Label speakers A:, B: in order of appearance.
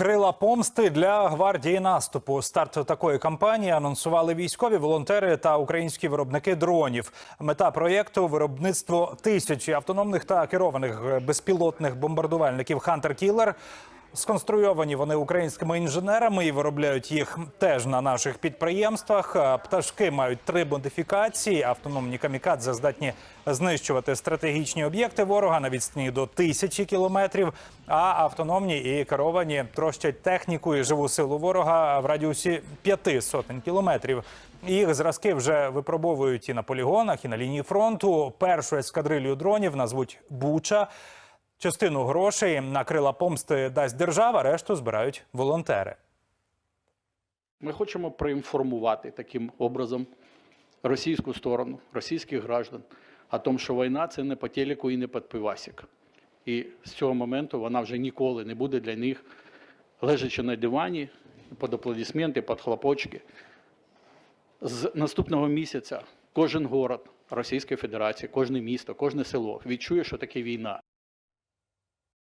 A: Крила помсти для гвардії наступу. Старт такої кампанії анонсували військові волонтери та українські виробники дронів. Мета проєкту виробництво тисячі автономних та керованих безпілотних бомбардувальників Хантер Кілер. Сконструйовані вони українськими інженерами і виробляють їх теж на наших підприємствах. Пташки мають три модифікації. Автономні камікадзе здатні знищувати стратегічні об'єкти ворога на відстані до тисячі кілометрів. А автономні і керовані трощать техніку і живу силу ворога в радіусі п'яти сотень кілометрів. Їх зразки вже випробовують і на полігонах, і на лінії фронту. Першу ескадрилью дронів назвуть Буча. Частину грошей на крила помсти дасть держава, решту збирають волонтери.
B: Ми хочемо проінформувати таким образом російську сторону, російських граждан о тому, що війна це не по телеку і не під пивасик. І з цього моменту вона вже ніколи не буде для них лежачи на дивані, під аплодисменти, під хлопочки. З наступного місяця кожен город Російської Федерації, кожне місто, кожне село відчує, що таке війна.